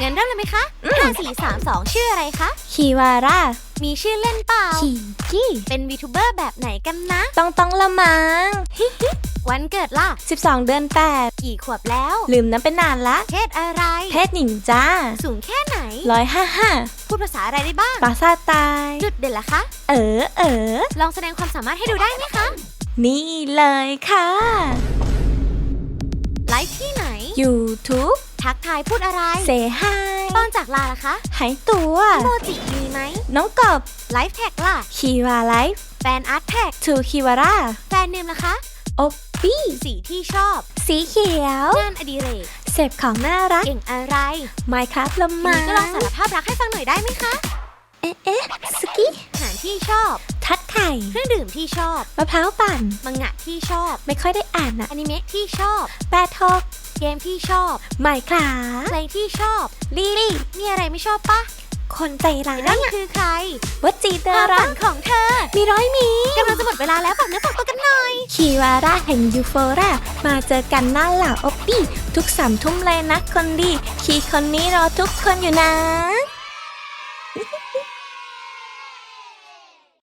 งั้นเริ่มเลยไหมคะห้าสี่สามสองชื่ออะไรคะ คีวาร่ามีชื่อเล่นเปล่า คีกี้เป็นวีทูเบอร์แบบไหนกันนะ ต้องต้องละมังวันเกิดล่ะ 12 เดือนกี่ขวบแล้ว8ลืมน้ำเป็นนานละ เพศอะไร เพศหญิงจ้า สูงแค่ไหน155พูดภาษาอะไรได้บ้างปราซาตาย จุดเด่นล่ะคะ เออเออ ลองแสดงความสามารถให้ดูได้ไหมคะ นี่เลยค่ะ ไลฟ์ที่ไหน YouTube ทักทายพูดอะไร เซฮายตอนจากลาล่ะคะหายตัวโมจิมีไหมน้องกบ ไลฟ์แท็กล่ะ คีวาไลฟ์แฟนอาร์ตแท็กทูคีวาร่าแฟนเนมล่ะคะ โอปี้สีที่ชอบ สีเขียว งานอดิเรกเสพของน่ารักเก่งอะไร Minecraft ละทีมันี้งก็ลองสารภาพรักให้ฟังหน่อยได้ไหมคะเอ๊ะเอ๊ะสกี้ อาหารที่ชอบทัดไข่เครื่องดื่มที่ชอบ มะพร้าวปั่น มังงะที่ชอบ ไม่ค่อยได้อ่านอะอนิเมะที่ชอบ แปดทอก เกมที่ชอบ Minecraft เพลงที่ชอบลิลี่มีอะไรไม่ชอบปะคนใจร้ายนั่นคือใครวัจีเดคอวามรัฝักนของเธอ มีร้อยหมีกำลังจะหมดเวลาแล้วฝากเนื้อฝากตัวกันหน่อยคีวาร่าแห่งยูโฟรามาเจอกันหน้าหล่าอบบี้ ทุกสามทุ่มเลยนะคนดี คีคนนี้รอทุกคนอยู่นะ